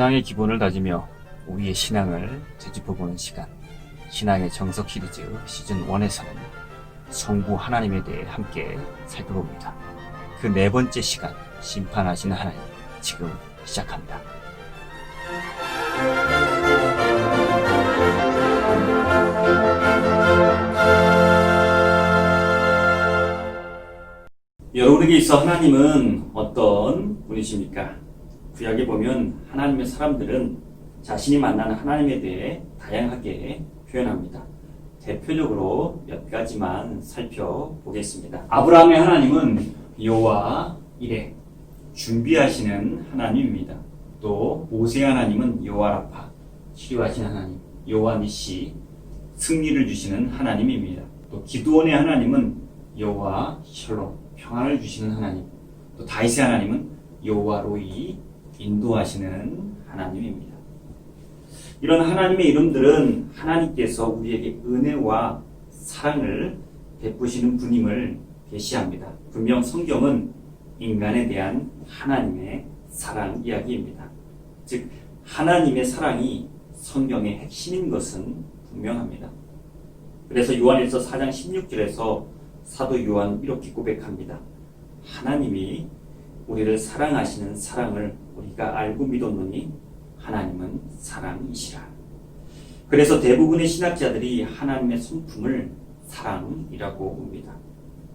신앙의 기본을 다지며 우리의 신앙을 되짚어보는 시간. 신앙의 정석 시리즈 시즌 1에서는 성부 하나님에 대해 함께 살펴봅니다. 그 네 번째 시간, 심판하시는 하나님. 지금 시작합니다. 여러분에게 있어 하나님은 어떤 분이십니까? 구약에 보면 하나님의 사람들은 자신이 만나는 하나님에 대해 다양하게 표현합니다. 대표적으로 몇 가지만 살펴보겠습니다. 아브라함의 하나님은 여호와 이레 준비하시는 하나님입니다. 또 모세의 하나님은 여호와 라파 치료하시는 하나님, 여호와 니시 승리를 주시는 하나님입니다. 또 기드온의 하나님은 여호와 샬롬 평안을 주시는 하나님. 또 다윗의 하나님은 여호와 로이 인도하시는 하나님입니다. 이런 하나님의 이름들은 하나님께서 우리에게 은혜와 사랑을 베푸시는 분임을 계시합니다. 분명 성경은 인간에 대한 하나님의 사랑 이야기입니다. 즉 하나님의 사랑이 성경의 핵심인 것은 분명합니다. 그래서 요한일서 4장 16절에서 사도 요한 이렇게 고백합니다. 하나님이 우리를 사랑하시는 사랑을 우리가 알고 믿었노니 하나님은 사랑이시라. 그래서 대부분의 신학자들이 하나님의 성품을 사랑이라고 봅니다.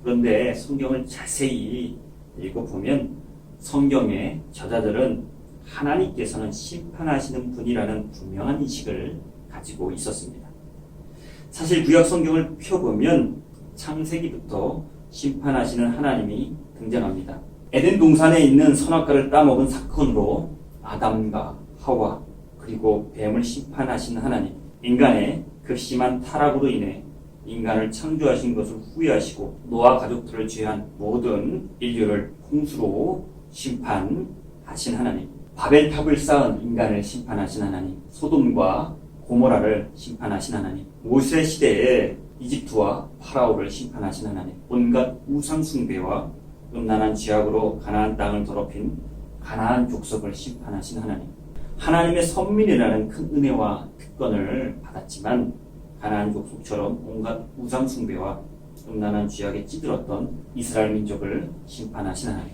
그런데 성경을 자세히 읽어보면 성경의 저자들은 하나님께서는 심판하시는 분이라는 분명한 인식을 가지고 있었습니다. 사실 구약 성경을 펴보면 창세기부터 심판하시는 하나님이 등장합니다. 에덴 동산에 있는 선악과를 따먹은 사건으로 아담과 하와 그리고 뱀을 심판하신 하나님, 인간의 극심한 타락으로 인해 인간을 창조하신 것을 후회하시고 노아 가족들을 제한 모든 인류를 홍수로 심판하신 하나님, 바벨탑을 쌓은 인간을 심판하신 하나님, 소돔과 고모라를 심판하신 하나님, 모세 시대에 이집트와 파라오를 심판하신 하나님, 온갖 우상 숭배와 음란한 지약으로 가나안 땅을 더럽힌 가나안 족속을 심판하신 하나님, 하나님의 선민이라는 큰 은혜와 특권을 받았지만 가나안 족속처럼 온갖 우상 숭배와 음란한 죄악에 찌들었던 이스라엘 민족을 심판하신 하나님.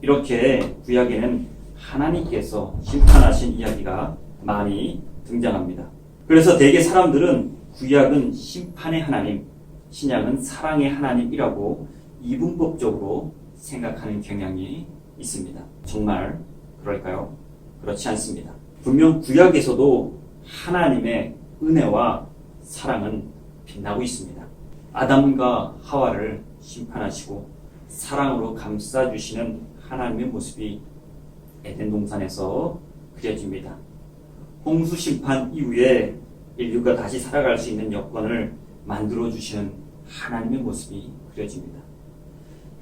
이렇게 구약에는 하나님께서 심판하신 이야기가 많이 등장합니다. 그래서 대개 사람들은 구약은 심판의 하나님, 신약은 사랑의 하나님이라고 이분법적으로 생각하는 경향이 있습니다. 정말 그럴까요? 그렇지 않습니다. 분명 구약에서도 하나님의 은혜와 사랑은 빛나고 있습니다. 아담과 하와를 심판하시고 사랑으로 감싸주시는 하나님의 모습이 에덴 동산에서 그려집니다. 홍수 심판 이후에 인류가 다시 살아갈 수 있는 여건을 만들어 주시는 하나님의 모습이 그려집니다.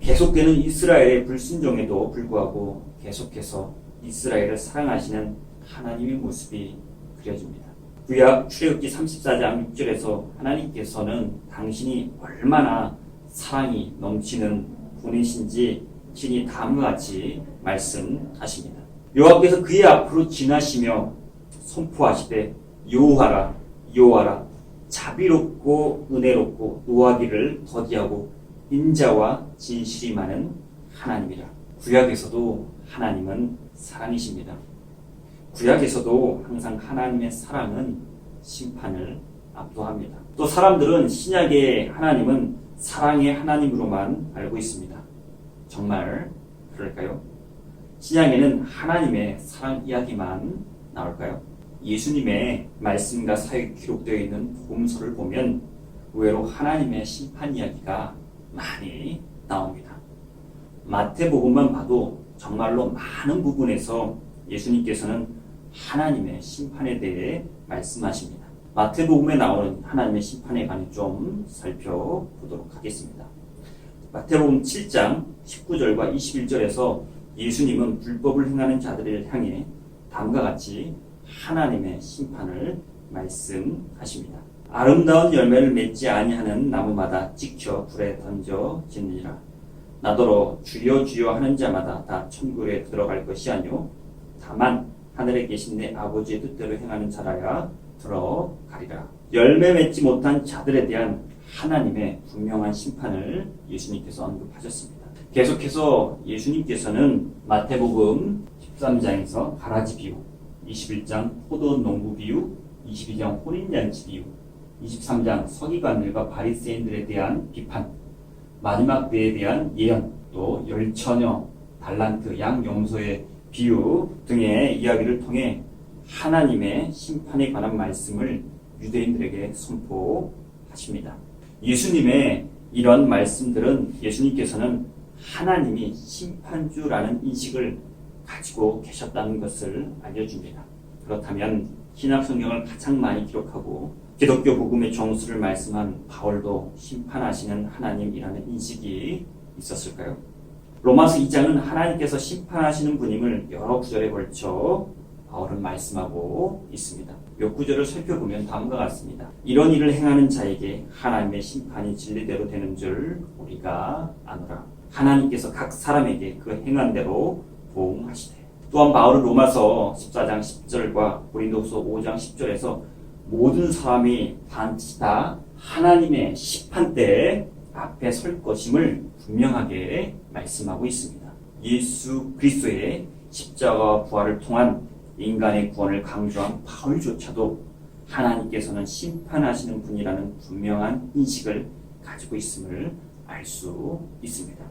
계속되는 이스라엘의 불순종에도 불구하고 계속해서 이스라엘을 사랑하시는 하나님의 모습이 그려집니다. 구약 출애굽기 34장 6절에서 하나님께서는 당신이 얼마나 사랑이 넘치는 분이신지 신이 다음과 같이 말씀하십니다. 여호와께서 그의 앞으로 지나시며 선포하시되 여호와라 여호와라 자비롭고 은혜롭고 노하기를 더디하고 인자와 진실이 많은 하나님이라. 구약에서도 하나님은 사랑이십니다. 구약에서도 항상 하나님의 사랑은 심판을 압도합니다. 또 사람들은 신약의 하나님은 사랑의 하나님으로만 알고 있습니다. 정말 그럴까요? 신약에는 하나님의 사랑 이야기만 나올까요? 예수님의 말씀과 사역이 기록되어 있는 복음서를 보면 의외로 하나님의 심판 이야기가 많이 나옵니다. 마태복음만 봐도 정말로 많은 부분에서 예수님께서는 하나님의 심판에 대해 말씀하십니다. 마태복음에 나오는 하나님의 심판에 관해 좀 살펴보도록 하겠습니다. 마태복음 7장 19절과 21절에서 예수님은 불법을 행하는 자들을 향해 다음과 같이 하나님의 심판을 말씀하십니다. 아름다운 열매를 맺지 아니하는 나무마다 찍혀 불에 던져지느니라. 나더러 주여 주여 하는 자마다 다 천국에 들어갈 것이 아니요 다만 하늘에 계신 내 아버지의 뜻대로 행하는 자라야 들어가리라. 열매 맺지 못한 자들에 대한 하나님의 분명한 심판을 예수님께서 언급하셨습니다. 계속해서 예수님께서는 마태복음 13장에서 가라지 비유, 21장 포도 농부 비유, 22장 혼인잔치 비유, 23장 서기관들과 바리새인들에 대한 비판, 마지막 때에 대한 예언, 또 열처녀, 달란트, 양 용소의 비유 등의 이야기를 통해 하나님의 심판에 관한 말씀을 유대인들에게 선포하십니다. 예수님의 이런 말씀들은 예수님께서는 하나님이 심판주라는 인식을 가지고 계셨다는 것을 알려줍니다. 그렇다면 신약 성경을 가장 많이 기록하고 기독교 복음의 정수를 말씀한 바울도 심판하시는 하나님이라는 인식이 있었을까요? 로마서 2장은 하나님께서 심판하시는 분임을 여러 구절에 걸쳐 바울은 말씀하고 있습니다. 몇 구절을 살펴보면 다음과 같습니다. 이런 일을 행하는 자에게 하나님의 심판이 진리대로 되는 줄 우리가 아노라. 하나님께서 각 사람에게 그 행한 대로 보응하시되. 또한 바울은 로마서 14장 10절과 고린도서 5장 10절에서 모든 사람이 반드시 다 하나님의 심판대 앞에 설 것임을 분명하게 말씀하고 있습니다. 예수 그리스도의 십자가 부활을 통한 인간의 구원을 강조한 바울조차도 하나님께서는 심판하시는 분이라는 분명한 인식을 가지고 있음을 알 수 있습니다.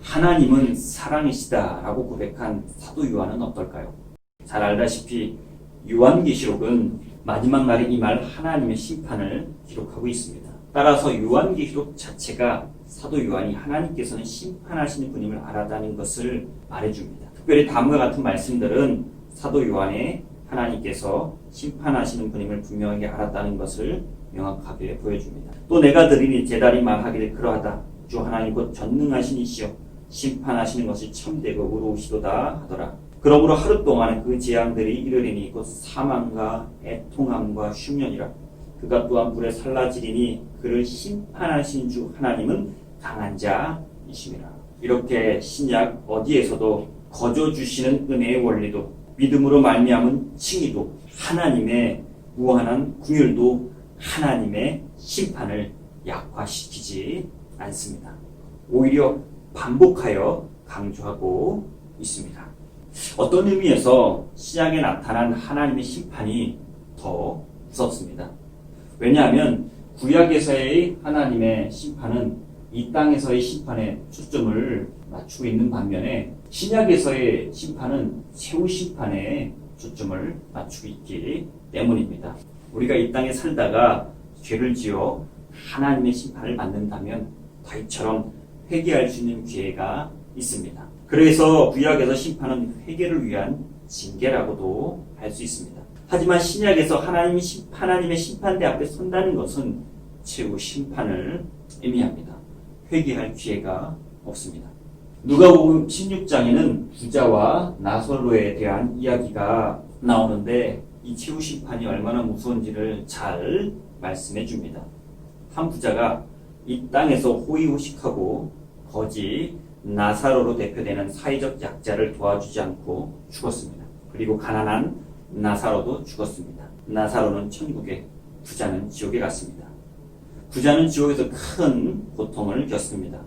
하나님은 사랑이시다라고 고백한 사도 요한은 어떨까요? 잘 알다시피 요한계시록은 마지막 날에 임할 하나님의 심판을 기록하고 있습니다. 따라서 요한계시록 자체가 사도 요한이 하나님께서는 심판하시는 분임을 알았다는 것을 말해줍니다. 특별히 다음과 같은 말씀들은 사도 요한의 하나님께서 심판하시는 분임을 분명하게 알았다는 것을 명확하게 보여줍니다. 또 내가 드리니 제달이 말하기를 그러하다. 주 하나님 곧 전능하신 이시여 심판하시는 것이 참되고 의로우시도다 하더라. 그러므로 하루 동안 그 재앙들이 이르리니 곧 사망과 애통함과 흉년이라. 그가 또한 불에 살라지리니 그를 심판하신 주 하나님은 강한 자이심이라. 이렇게 신약 어디에서도 거저 주시는 은혜의 원리도 믿음으로 말미암은 칭의도 하나님의 무한한 궁율도 하나님의 심판을 약화시키지 않습니다. 오히려 반복하여 강조하고 있습니다. 어떤 의미에서 신약에 나타난 하나님의 심판이 더 무섭습니다. 왜냐하면 구약에서의 하나님의 심판은 이 땅에서의 심판에 초점을 맞추고 있는 반면에 신약에서의 심판은 최후 심판에 초점을 맞추고 있기 때문입니다. 우리가 이 땅에 살다가 죄를 지어 하나님의 심판을 받는다면 다윗처럼 회개할 수 있는 기회가 있습니다. 그래서 구약에서 심판은 회개를 위한 징계라고도 할 수 있습니다. 하지만 신약에서 하나님이 심, 하나님의 심판대 앞에 선다는 것은 최후 심판을 의미합니다. 회개할 기회가 없습니다. 누가복음 16장에는 부자와 나솔로에 대한 이야기가 나오는데 이 최후 심판이 얼마나 무서운지를 잘 말씀해 줍니다. 한 부자가 이 땅에서 호의호식하고 거지 나사로로 대표되는 사회적 약자를 도와주지 않고 죽었습니다. 그리고 가난한 나사로도 죽었습니다. 나사로는 천국에, 부자는 지옥에 갔습니다. 부자는 지옥에서 큰 고통을 겪습니다.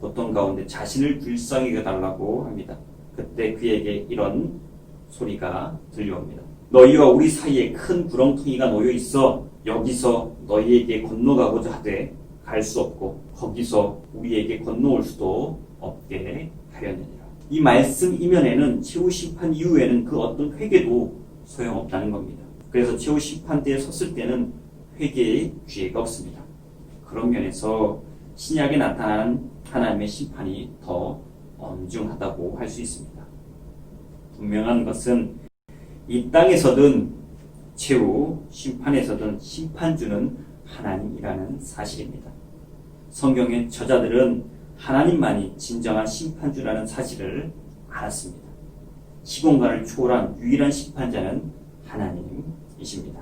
고통 가운데 자신을 불쌍히 여달라고 합니다. 그때 그에게 이런 소리가 들려옵니다. 너희와 우리 사이에 큰 구렁텅이가 놓여 있어 여기서 너희에게 건너가고자 하되 갈 수 없고 거기서 우리에게 건너올 수도 없게 하려느니라. 이 말씀 이면에는 최후 심판 이후에는 그 어떤 회개도 소용없다는 겁니다. 그래서 최후 심판 때에 섰을 때는 회개의 기회가 없습니다. 그런 면에서 신약에 나타나는 하나님의 심판이 더 엄중하다고 할 수 있습니다. 분명한 것은 이 땅에서든 최후 심판에서든 심판주는 하나님이라는 사실입니다. 성경의 저자들은 하나님만이 진정한 심판주라는 사실을 알았습니다. 시공간을 초월한 유일한 심판자는 하나님이십니다.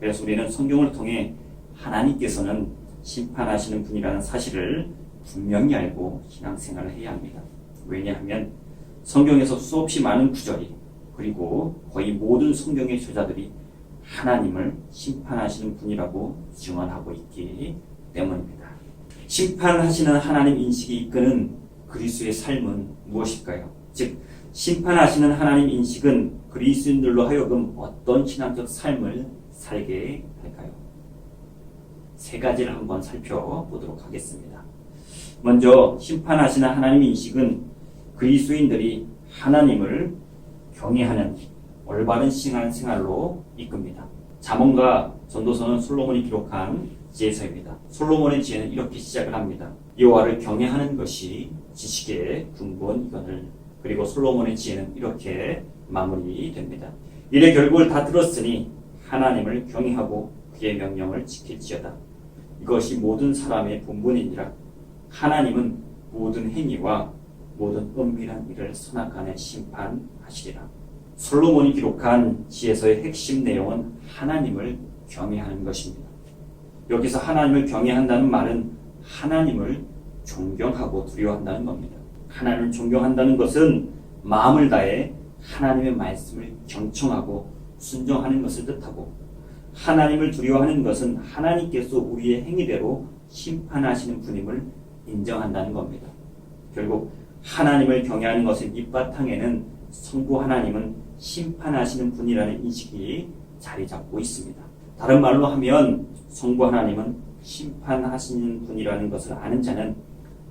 그래서 우리는 성경을 통해 하나님께서는 심판하시는 분이라는 사실을 분명히 알고 신앙생활을 해야 합니다. 왜냐하면 성경에서 수없이 많은 구절이 그리고 거의 모든 성경의 저자들이 하나님을 심판하시는 분이라고 증언하고 있기 때문입니다. 심판하시는 하나님 인식이 이끄는 그리스도의 삶은 무엇일까요? 즉 심판하시는 하나님 인식은 그리스인들로 하여금 어떤 신앙적 삶을 살게 할까요? 세 가지를 한번 살펴보도록 하겠습니다. 먼저 심판하시는 하나님 인식은 그리스도인들이 하나님을 경외하는 올바른 신앙 생활로 이끕니다. 자문과 전도서는 솔로몬이 기록한 지혜서입니다. 솔로몬의 지혜는 이렇게 시작을 합니다. 여호와를 경외하는 것이 지식의 근본이거늘 그리고 솔로몬의 지혜는 이렇게 마무리됩니다. 이래 결국을 다 들었으니 하나님을 경외하고 그의 명령을 지킬지어다. 이것이 모든 사람의 본분이니라. 하나님은 모든 행위와 모든 은밀한 일을 선악간에 심판하시리라. 솔로몬이 기록한 지혜서의 핵심 내용은 하나님을 경외하는 것입니다. 여기서 하나님을 경외한다는 말은 하나님을 존경하고 두려워한다는 겁니다. 하나님을 존경한다는 것은 마음을 다해 하나님의 말씀을 경청하고 순종하는 것을 뜻하고 하나님을 두려워하는 것은 하나님께서 우리의 행위대로 심판하시는 분임을 인정한다는 겁니다. 결국 하나님을 경외하는 것의 밑바탕에는 성부 하나님은 심판하시는 분이라는 인식이 자리 잡고 있습니다. 다른 말로 하면 성부 하나님은 심판하시는 분이라는 것을 아는 자는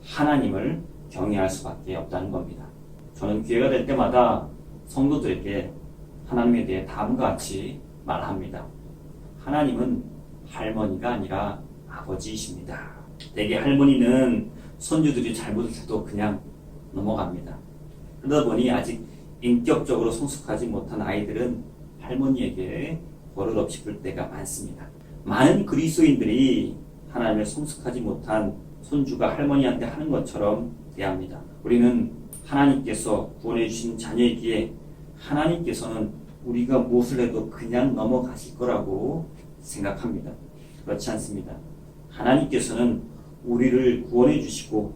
하나님을 경외할 수밖에 없다는 겁니다. 저는 기회가 될 때마다 성도들에게 하나님에 대해 다음과 같이 말합니다. 하나님은 할머니가 아니라 아버지이십니다. 대개 할머니는 손주들이 잘못해도 그냥 넘어갑니다. 그러다 보니 아직 인격적으로 성숙하지 못한 아이들은 할머니에게 버릇없이 굴 때가 많습니다. 많은 그리스도인들이 하나님을 성숙하지 못한 손주가 할머니한테 하는 것처럼 대합니다. 우리는 하나님께서 구원해 주신 자녀이기에 하나님께서는 우리가 무엇을 해도 그냥 넘어가실 거라고 생각합니다. 그렇지 않습니다. 하나님께서는 우리를 구원해 주시고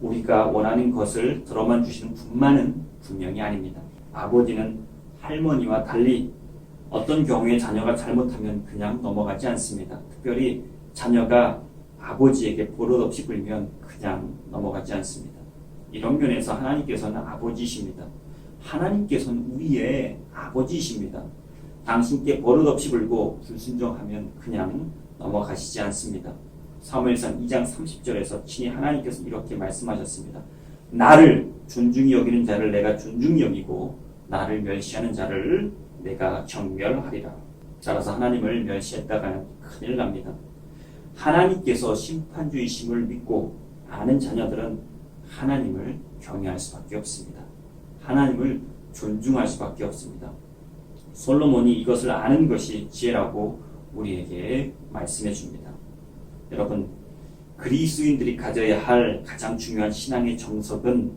우리가 원하는 것을 들어만 주시는 분만은 분명히 아닙니다. 아버지는 할머니와 달리 어떤 경우에 자녀가 잘못하면 그냥 넘어가지 않습니다. 특별히 자녀가 아버지에게 버릇없이 굴면 그냥 넘어가지 않습니다. 이런 면에서 하나님께서는 아버지이십니다. 하나님께서는 우리의 아버지이십니다. 당신께 버릇없이 굴고 불순종하면 그냥 넘어가시지 않습니다. 사무엘상 2장 30절에서 친히 하나님께서 이렇게 말씀하셨습니다. 나를 존중히 여기는 자를 내가 존중히 여기고 나를 멸시하는 자를 내가 경멸하리라. 따라서 하나님을 멸시했다가는 큰일 납니다. 하나님께서 심판주의심을 믿고 아는 자녀들은 하나님을 경외할 수밖에 없습니다. 하나님을 존중할 수밖에 없습니다. 솔로몬이 이것을 아는 것이 지혜라고 우리에게 말씀해 줍니다. 여러분, 그리스도인들이 가져야 할 가장 중요한 신앙의 정석은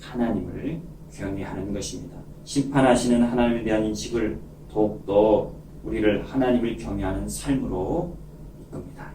하나님을 경외하는 것입니다. 심판하시는 하나님에 대한 인식을 더욱더 우리를 하나님을 경외하는 삶으로 이끕니다.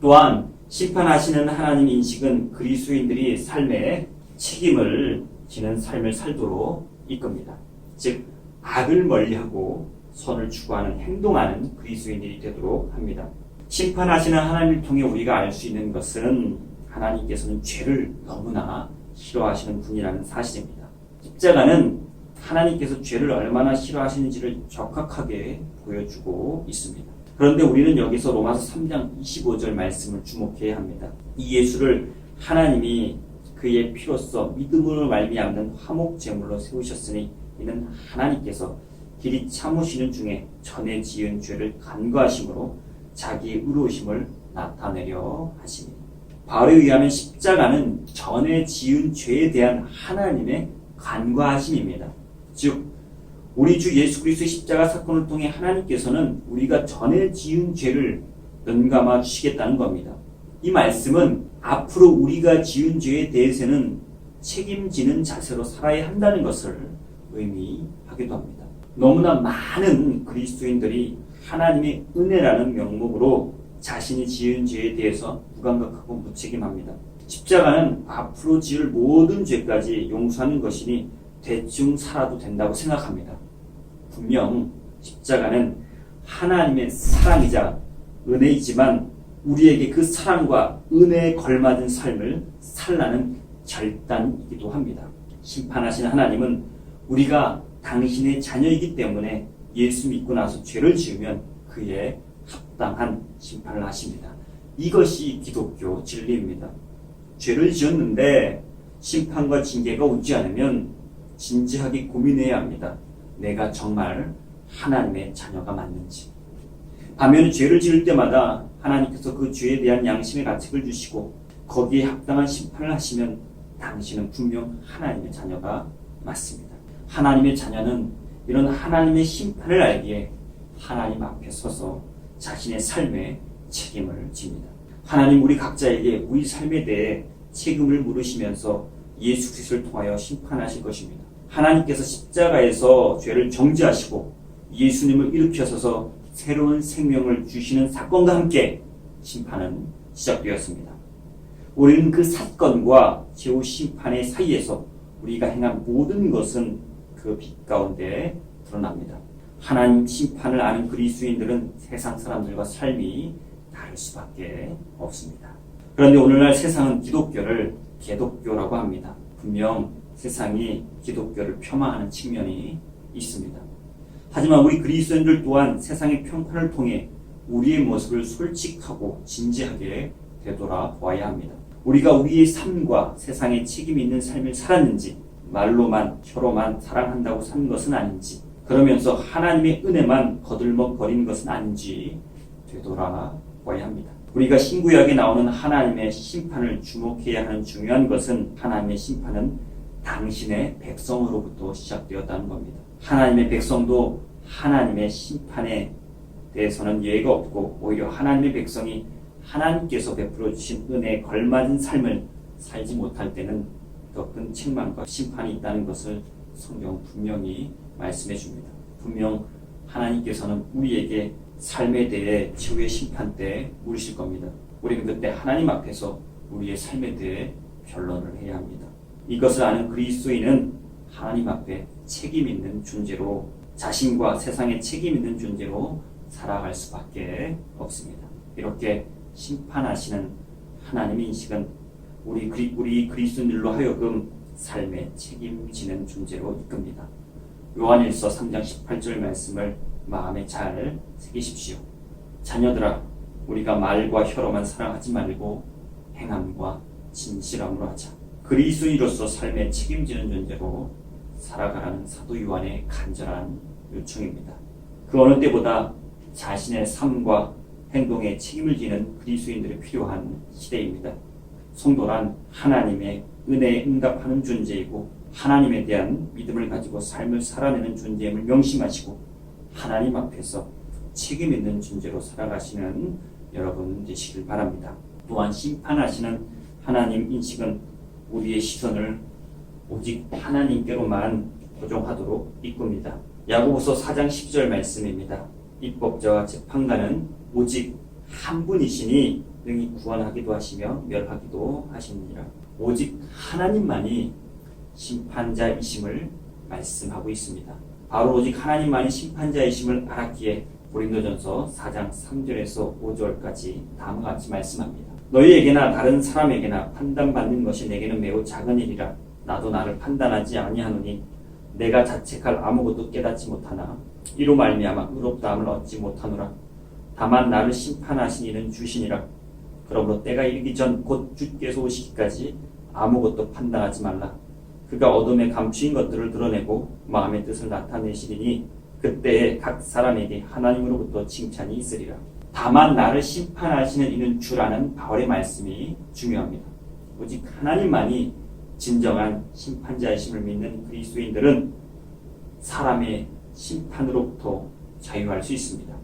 또한 심판하시는 하나님 인식은 그리스도인들이 삶에 책임을 지는 삶을 살도록 이끕니다. 즉 악을 멀리하고 선을 추구하는 행동하는 그리스도인들이 되도록 합니다. 심판하시는 하나님을 통해 우리가 알 수 있는 것은 하나님께서는 죄를 너무나 싫어하시는 분이라는 사실입니다. 십자가는 하나님께서 죄를 얼마나 싫어하시는지를 적확하게 보여주고 있습니다. 그런데 우리는 여기서 로마서 3장 25절 말씀을 주목해야 합니다. 이 예수를 하나님이 그의 피로써 믿음으로 말미암는 화목 제물로 세우셨으니 이는 하나님께서 길이 참으시는 중에 전에 지은 죄를 간과하심으로 자기 의로우심을 나타내려 하십니다. 바울에 의하면 십자가는 전에 지은 죄에 대한 하나님의 간과하심입니다. 즉 우리 주 예수 그리스도의 십자가 사건을 통해 하나님께서는 우리가 전에 지은 죄를 연감아 주시겠다는 겁니다. 이 말씀은 앞으로 우리가 지은 죄에 대해서는 책임지는 자세로 살아야 한다는 것을 의미하기도 합니다. 너무나 많은 그리스도인들이 하나님의 은혜라는 명목으로 자신이 지은 죄에 대해서 무감각하고 무책임합니다. 십자가는 앞으로 지을 모든 죄까지 용서하는 것이니 대충 살아도 된다고 생각합니다. 분명 십자가는 하나님의 사랑이자 은혜이지만 우리에게 그 사랑과 은혜에 걸맞은 삶을 살라는 결단이기도 합니다. 심판하신 하나님은 우리가 당신의 자녀이기 때문에 예수 믿고 나서 죄를 지으면 그에 합당한 심판을 하십니다. 이것이 기독교 진리입니다. 죄를 지었는데 심판과 징계가 오지 않으면 진지하게 고민해야 합니다. 내가 정말 하나님의 자녀가 맞는지. 반면에 죄를 지을 때마다 하나님께서 그 죄에 대한 양심의 가책을 주시고 거기에 합당한 심판을 하시면 당신은 분명 하나님의 자녀가 맞습니다. 하나님의 자녀는 이런 하나님의 심판을 알기에 하나님 앞에 서서 자신의 삶에 책임을 집니다. 하나님 우리 각자에게 우리 삶에 대해 책임을 물으시면서 예수 그리스도를 통하여 심판하실 것입니다. 하나님께서 십자가에서 죄를 정죄하시고 예수님을 일으켜서서 새로운 생명을 주시는 사건과 함께 심판은 시작되었습니다. 우리는 그 사건과 제후 심판의 사이에서 우리가 행한 모든 것은 그 빛 가운데 드러납니다. 하나님 심판을 아는 그리스도인들은 세상 사람들과 삶이 다를 수밖에 없습니다. 그런데 오늘날 세상은 기독교를 개독교라고 합니다. 분명 세상이 기독교를 폄하하는 측면이 있습니다. 하지만 우리 그리스도인들 또한 세상의 평판을 통해 우리의 모습을 솔직하고 진지하게 되돌아보아야 합니다. 우리가 우리의 삶과 세상에 책임 있는 삶을 살았는지 말로만 혀로만 사랑한다고 산 것은 아닌지 그러면서 하나님의 은혜만 거들먹거리는 것은 아닌지 되돌아봐야 합니다. 우리가 신구약에 나오는 하나님의 심판을 주목해야 하는 중요한 것은 하나님의 심판은 당신의 백성으로부터 시작되었다는 겁니다. 하나님의 백성도 하나님의 심판에 대해서는 예의가 없고 오히려 하나님의 백성이 하나님께서 베풀어 주신 은혜에 걸맞은 삶을 살지 못할 때는 더 큰 책망과 심판이 있다는 것을 성경 분명히 말씀해 줍니다. 분명 하나님께서는 우리에게 삶에 대해 최후의 심판 때 물으실 겁니다. 우리는 그때 하나님 앞에서 우리의 삶에 대해 변론을 해야 합니다. 이것을 아는 그리스도인은 하나님 앞에 책임 있는 존재로 자신과 세상에 책임 있는 존재로 살아갈 수밖에 없습니다. 이렇게 심판하시는 하나님의 인식은 우리 그리, 우리 그리스도인들로 하여금 삶에 책임지는 존재로 이끕니다. 요한일서 3장 18절 말씀을 마음에 잘 새기십시오. 자녀들아, 우리가 말과 혀로만 사랑하지 말고 행함과 진실함으로 하자. 그리스도인으로서 삶에 책임지는 존재로 살아가라는 사도 요한의 간절한 요청입니다. 그 어느 때보다 자신의 삶과 행동에 책임을 지는 그리스도인들이 필요한 시대입니다. 성도란 하나님의 은혜에 응답하는 존재이고 하나님에 대한 믿음을 가지고 삶을 살아내는 존재임을 명심하시고 하나님 앞에서 책임 있는 존재로 살아가시는 여러분 되시길 바랍니다. 또한 심판하시는 하나님 인식은 우리의 시선을 오직 하나님께로만 고정하도록 이끕니다. 야고보서 4장 10절 말씀입니다. 입법자와 재판관은 오직 한 분이시니 능히 구원하기도 하시며 멸하기도 하시느니라. 오직 하나님만이 심판자이심을 말씀하고 있습니다. 바로 오직 하나님만이 심판자이심을 알았기에 고린도전서 4장 3절에서 5절까지 다음과 같이 말씀합니다. 너희에게나 다른 사람에게나 판단받는 것이 내게는 매우 작은 일이라 나도 나를 판단하지 아니하노니 내가 자책할 아무것도 깨닫지 못하나 이로 말미암아 의롭다함을 얻지 못하노라. 다만 나를 심판하신 이는 주시니라. 그러므로 때가 이르기 전 곧 주께서 오시기까지 아무것도 판단하지 말라. 그가 어둠에 감추인 것들을 드러내고 마음의 뜻을 나타내시리니 그때에 각 사람에게 하나님으로부터 칭찬이 있으리라 다만 나를 심판하시는 이는 주라는 바울의 말씀이 중요합니다 오직 하나님만이 진정한 심판자이심을 믿는 그리스도인들은 사람의 심판으로부터 자유할 수 있습니다.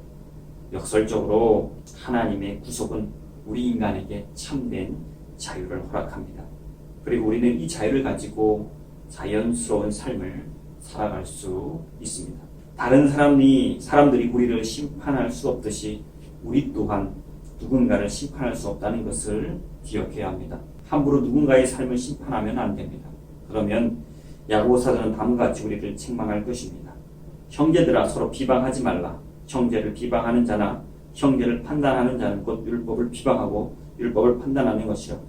역설적으로 하나님의 구속은 우리 인간에게 참된 자유를 허락합니다. 그리고 우리는 이 자유를 가지고 자연스러운 삶을 살아갈 수 있습니다. 다른 사람이 사람들이 우리를 심판할 수 없듯이 우리 또한 누군가를 심판할 수 없다는 것을 기억해야 합니다. 함부로 누군가의 삶을 심판하면 안 됩니다. 그러면 야고보사들은 다음과 같이 우리를 책망할 것입니다. 형제들아 서로 비방하지 말라. 형제를 비방하는 자나 형제를 판단하는 자는 곧 율법을 비방하고 율법을 판단하는 것이요.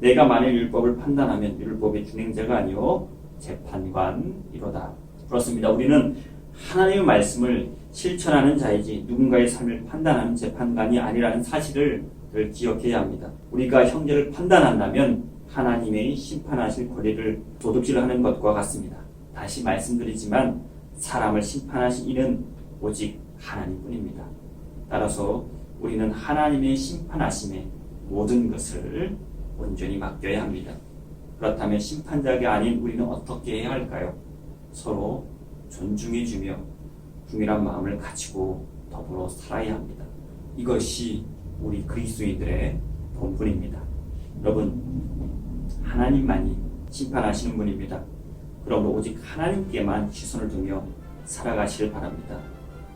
내가 만일 율법을 판단하면 율법의 준행자가 아니요 재판관이로다. 그렇습니다. 우리는 하나님의 말씀을 실천하는 자이지 누군가의 삶을 판단하는 재판관이 아니라는 사실을 늘 기억해야 합니다. 우리가 형제를 판단한다면 하나님의 심판하실 권리를 도둑질하는 것과 같습니다. 다시 말씀드리지만 사람을 심판하신 이는 오직 하나님뿐입니다. 따라서 우리는 하나님의 심판하심에 모든 것을 온전히 맡겨야 합니다. 그렇다면 심판자가 아닌 우리는 어떻게 해야 할까요? 서로 존중해주며 궁일한 마음을 가지고 더불어 살아야 합니다. 이것이 우리 그리스도인들의 본분입니다. 여러분, 하나님만이 심판하시는 분입니다. 그러므로 오직 하나님께만 시선을 두며 살아가시길 바랍니다.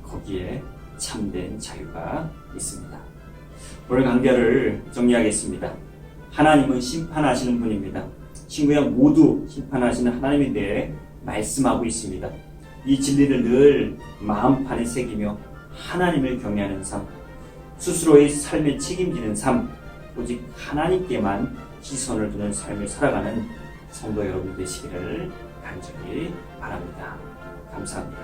거기에 참된 자유가 있습니다. 오늘 강좌를 정리하겠습니다. 하나님은 심판하시는 분입니다. 친구야 모두 심판하시는 하나님에 대해 말씀하고 있습니다. 이 진리를 늘 마음판에 새기며 하나님을 경외하는 삶, 스스로의 삶에 책임지는 삶, 오직 하나님께만 시선을 두는 삶을 살아가는 성도 여러분 되시기를 간절히 바랍니다. 감사합니다.